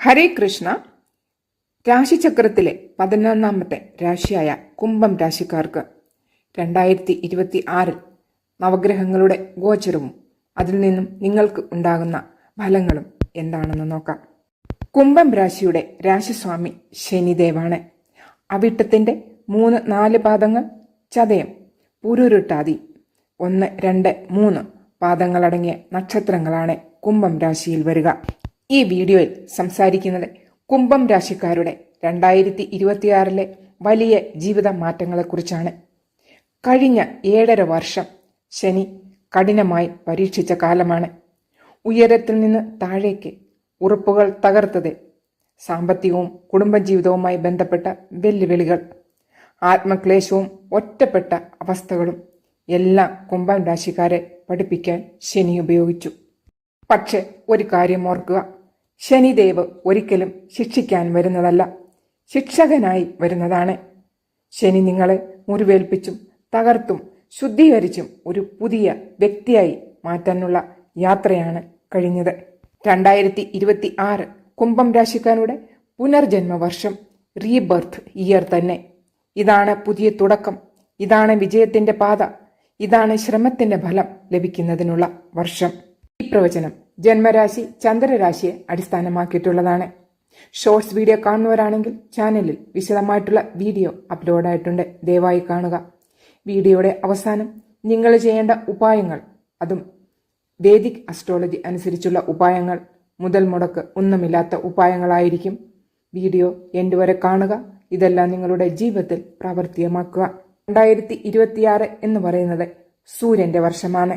ഹരേ കൃഷ്ണ. രാശിചക്രത്തിലെ പതിനൊന്നാമത്തെ രാശിയായ കുംഭം രാശിക്കാർക്ക് രണ്ടായിരത്തി ഇരുപത്തി ആറിൽ നവഗ്രഹങ്ങളുടെ ഗോചരവും അതിൽ നിന്നും നിങ്ങൾക്ക് ഉണ്ടാകുന്ന ഫലങ്ങളും എന്താണെന്ന് നോക്കാം. കുംഭം രാശിയുടെ രാശിസ്വാമി ശനിദേവാണ്. അവിട്ടത്തിന്റെ മൂന്ന് നാല് പാദങ്ങൾ ചതയം പുരുരുട്ടാതി ഒന്ന് രണ്ട് മൂന്ന് പാദങ്ങളടങ്ങിയ നക്ഷത്രങ്ങളാണ് കുംഭം രാശിയിൽ വരിക. ഈ വീഡിയോയിൽ സംസാരിക്കുന്നത് കുംഭം രാശിക്കാരുടെ രണ്ടായിരത്തി ഇരുപത്തിയാറിലെ വലിയ ജീവിത മാറ്റങ്ങളെക്കുറിച്ചാണ് കഴിഞ്ഞ ഏഴര വർഷം ശനി കഠിനമായി പരീക്ഷിച്ച കാലമാണ്. ഉയരത്തിൽ നിന്ന് താഴേക്ക് ഉറപ്പുകൾ തകർത്തത് സാമ്പത്തികവും കുടുംബജീവിതവുമായി ബന്ധപ്പെട്ട വെല്ലുവിളികൾ ആത്മക്ലേശവും ഒറ്റപ്പെട്ട അവസ്ഥകളും എല്ലാം കുംഭം രാശിക്കാരെ പഠിപ്പിക്കാൻ ശനി ഉപയോഗിച്ചു. പക്ഷെ ഒരു കാര്യം ഓർക്കുക ശനിദേവ് ഒരിക്കലും ശിക്ഷിക്കാൻ വരുന്നതല്ല. ശിക്ഷകനായി വരുന്നതാണ്. ശനി നിങ്ങളെ മുറിവേൽപ്പിച്ചും തകർത്തും ശുദ്ധീകരിച്ചും ഒരു പുതിയ വ്യക്തിയായി മാറ്റാനുള്ള യാത്രയാണ് കഴിഞ്ഞത്. രണ്ടായിരത്തി ഇരുപത്തി ആറ് കുംഭം രാശിക്കാരുടെ പുനർജന്മ വർഷം റീബർത്ത് ഇയർ തന്നെ. ഇതാണ് പുതിയ തുടക്കം. ഇതാണ് വിജയത്തിന്റെ പാത. ഇതാണ് ശ്രമത്തിന്റെ ഫലം ലഭിക്കുന്നതിനുള്ള വർഷം. ഈ പ്രവചനം ജന്മരാശി ചന്ദ്രരാശിയെ അടിസ്ഥാനമാക്കിയിട്ടുള്ളതാണ്. ഷോർട്സ് വീഡിയോ കാണുന്നവരാണെങ്കിൽ ചാനലിൽ വിശദമായിട്ടുള്ള വീഡിയോ അപ്ലോഡായിട്ടുണ്ട് ദയവായി കാണുക. വീഡിയോയുടെ അവസാനം നിങ്ങൾ ചെയ്യേണ്ട ഉപായങ്ങൾ അതും വേദിക് അസ്ട്രോളജി അനുസരിച്ചുള്ള ഉപായങ്ങൾ മുതൽ മുടക്ക് ഒന്നുമില്ലാത്ത ഉപായങ്ങളായിരിക്കും. വീഡിയോ എൻഡ് വരെ കാണുക. ഇതെല്ലാം നിങ്ങളുടെ ജീവിതത്തിൽ പ്രാവർത്തികമാക്കുക. രണ്ടായിരത്തി ഇരുപത്തിയാറ് എന്ന് പറയുന്നത് സൂര്യന്റെ വർഷമാണ്.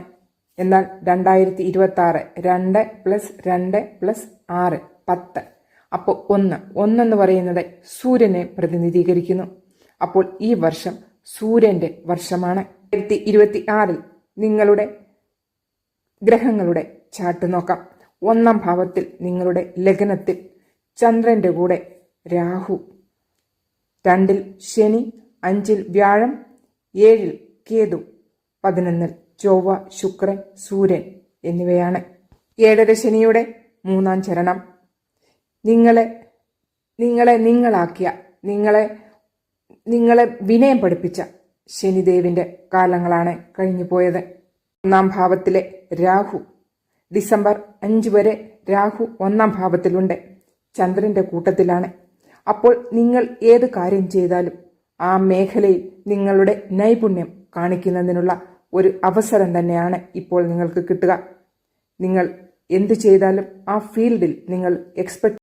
എന്നാൽ രണ്ടായിരത്തി ഇരുപത്തി ആറ് രണ്ട് പ്ലസ് രണ്ട് പ്ലസ് ആറ് പത്ത്. അപ്പോൾ ഒന്ന്. ഒന്നെന്ന് പറയുന്നത് സൂര്യനെ പ്രതിനിധീകരിക്കുന്നു. അപ്പോൾ ഈ വർഷം സൂര്യന്റെ വർഷമാണ്. രണ്ടായിരത്തി ഇരുപത്തി ആറിൽ നിങ്ങളുടെ ഗ്രഹങ്ങളുടെ ചാട്ട് നോക്കാം. ഒന്നാം ഭാവത്തിൽ നിങ്ങളുടെ ലഗ്നത്തിൽ ചന്ദ്രന്റെ കൂടെ രാഹു രണ്ടിൽ ശനി അഞ്ചിൽ വ്യാഴം ഏഴിൽ കേതു പതിനൊന്നിൽ ചൊവ്വ ശുക്രൻ സൂര്യൻ എന്നിവയാണ്. ഏഴര ശനിയുടെ മൂന്നാം ചരണം. നിങ്ങളെ നിങ്ങളെ നിങ്ങളാക്കിയ നിങ്ങളെ നിങ്ങളെ വിനയം പഠിപ്പിച്ച ശനിദേവിന്റെ കാലങ്ങളാണ് കഴിഞ്ഞു പോയത്. ഒന്നാം ഭാവത്തിലെ രാഹു ഡിസംബർ അഞ്ച് വരെ രാഹു ഒന്നാം ഭാവത്തിലുണ്ട്. ചന്ദ്രന്റെ കൂട്ടത്തിലാണ്. അപ്പോൾ നിങ്ങൾ ഏത് കാര്യം ചെയ്താലും ആ മേഖലയിൽ നിങ്ങളുടെ നൈപുണ്യം കാണിക്കുന്നതിനുള്ള ഒരു അവസരം തന്നെയാണ് ഇപ്പോൾ നിങ്ങൾക്ക് കിട്ടുക. നിങ്ങൾ എന്ത് ചെയ്താലും ആ ഫീൽഡിൽ നിങ്ങൾ എക്സ്പെർട്ട്